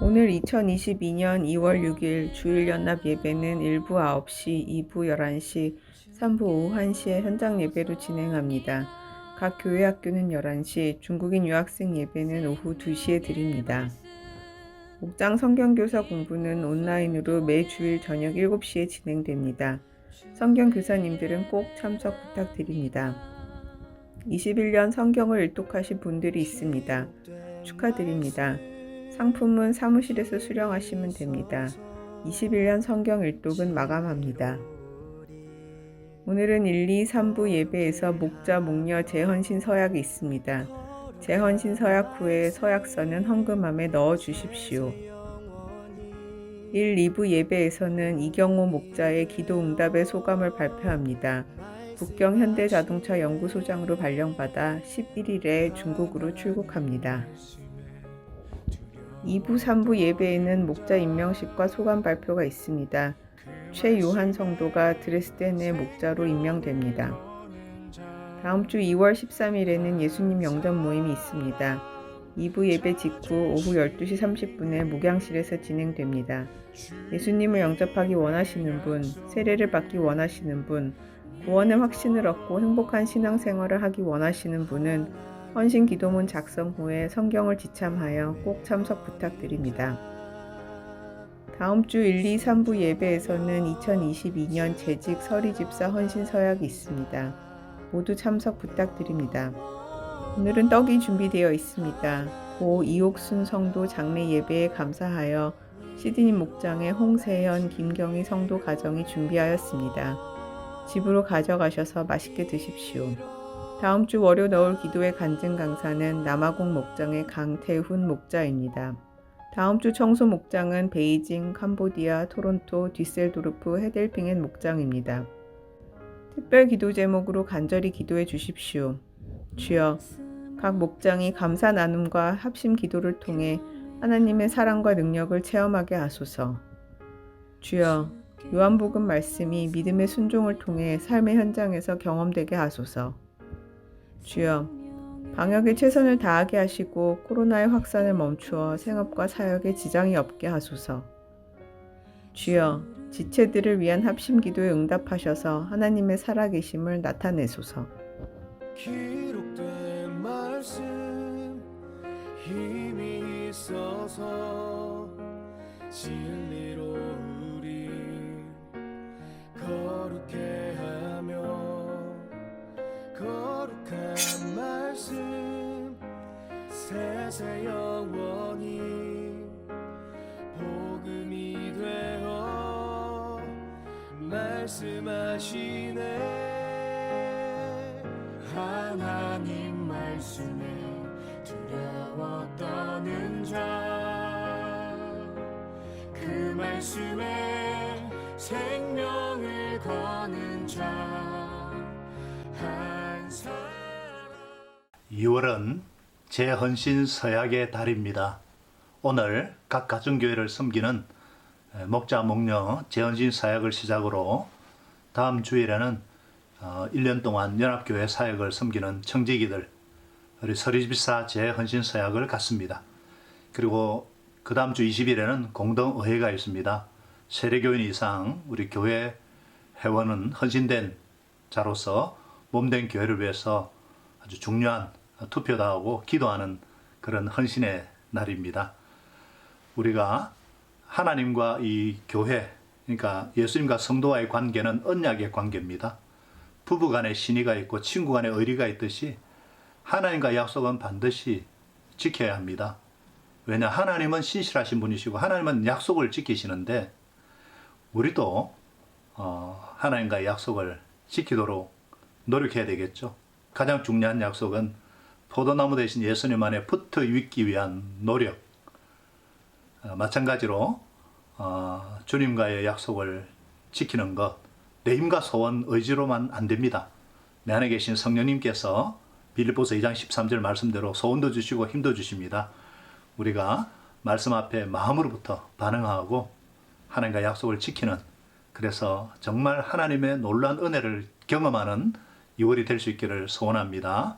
오늘 2022년 2월 6일 주일 연합 예배는 1부 9시, 2부 11시, 3부 오후 1시에 현장 예배로 진행합니다. 각 교회 학교는 11시, 중국인 유학생 예배는 오후 2시에 드립니다. 목장 성경교사 공부는 온라인으로 매 주일 저녁 7시에 진행됩니다. 성경교사님들은 꼭 참석 부탁드립니다. 21년 성경을 일독하신 분들이 있습니다. 축하드립니다. 상품은 사무실에서 수령하시면 됩니다. 21년 성경 일독은 마감합니다. 오늘은 1, 2, 3부 예배에서 목자, 목녀, 재헌신 서약이 있습니다. 재헌신 서약 후에 서약서는 헌금함에 넣어 주십시오. 1, 2부 예배에서는 이경호 목자의 기도 응답의 소감을 발표합니다. 북경 현대자동차 연구소장으로 발령받아 11일에 중국으로 출국합니다. 2부, 3부 예배에는 목자 임명식과 소감 발표가 있습니다. 최요한 성도가 드레스덴의 목자로 임명됩니다. 다음 주 2월 13일에는 예수님 영접 모임이 있습니다. 2부 예배 직후 오후 12시 30분에 목양실에서 진행됩니다. 예수님을 영접하기 원하시는 분, 세례를 받기 원하시는 분, 구원의 확신을 얻고 행복한 신앙생활을 하기 원하시는 분은 헌신 기도문 작성 후에 성경을 지참하여 꼭 참석 부탁드립니다. 다음 주 1, 2, 3부 예배에서는 2022년 재직 서리집사 헌신 서약이 있습니다. 모두 참석 부탁드립니다. 오늘은 떡이 준비되어 있습니다. 고 이옥순 성도 장례 예배에 감사하여 시드니 목장의 홍세현, 김경희 성도 가정이 준비하였습니다. 집으로 가져가셔서 맛있게 드십시오. 다음 주 월요 너울 기도회 간증 강사는 남아공 목장의 강태훈 목자입니다. 다음 주 청소 목장은 베이징, 캄보디아, 토론토, 뒤셀도르프, 헤델핑엔 목장입니다. 특별 기도 제목으로 간절히 기도해 주십시오. 주여, 각 목장이 감사 나눔과 합심 기도를 통해 하나님의 사랑과 능력을 체험하게 하소서. 주여, 요한복음 말씀이 믿음의 순종을 통해 삶의 현장에서 경험되게 하소서. 주여, 방역에 최선을 다하게 하시고 코로나의 확산을 멈추어 생업과 사역에 지장이 없게 하소서. 주여, 지체들을 위한 합심 기도에 응답하셔서 하나님의 살아계심을 나타내소서. 기록된 말씀 힘이 있어서 진리로 우리 거룩해 하며 거룩한 말씀 세세 영원히 복음이 되어 말씀하시네. 하나님 말씀에 두려워 떠는 자그 말씀에 생명을 거는 자 2월은 재헌신 서약의 달입니다. 오늘 각 가정교회를 섬기는 목자 목녀 재헌신 사역을 시작으로 다음 주일에는 1년 동안 연합교회 사역을 섬기는 청지기들 우리 서리집사 재헌신 서약을 갖습니다. 그리고 그 다음 주 20일에는 공동의회가 있습니다. 세례교인 이상 우리 교회 회원은 헌신된 자로서 몸된 교회를 위해서 아주 중요한 투표도 하고 기도하는 그런 헌신의 날입니다. 우리가 하나님과 이 교회, 그러니까 예수님과 성도와의 관계는 언약의 관계입니다. 부부 간에 신의가 있고 친구 간에 의리가 있듯이 하나님과 약속은 반드시 지켜야 합니다. 왜냐 하나님은 신실하신 분이시고 하나님은 약속을 지키시는데 우리도 어, 하나님과의 약속을 지키도록 노력해야 되겠죠. 가장 중요한 약속은 포도나무 대신 예수님 안에 붙어 있기 위한 노력. 어, 마찬가지로 어, 주님과의 약속을 지키는 것, 내 힘과 소원, 의지로만 안 됩니다. 내 안에 계신 성령님께서 빌립보서 2장 13절 말씀대로 소원도 주시고 힘도 주십니다. 우리가 말씀 앞에 마음으로부터 반응하고 하나님과 약속을 지키는 그래서 정말 하나님의 놀라운 은혜를 경험하는 2월이 될 수 있기를 소원합니다.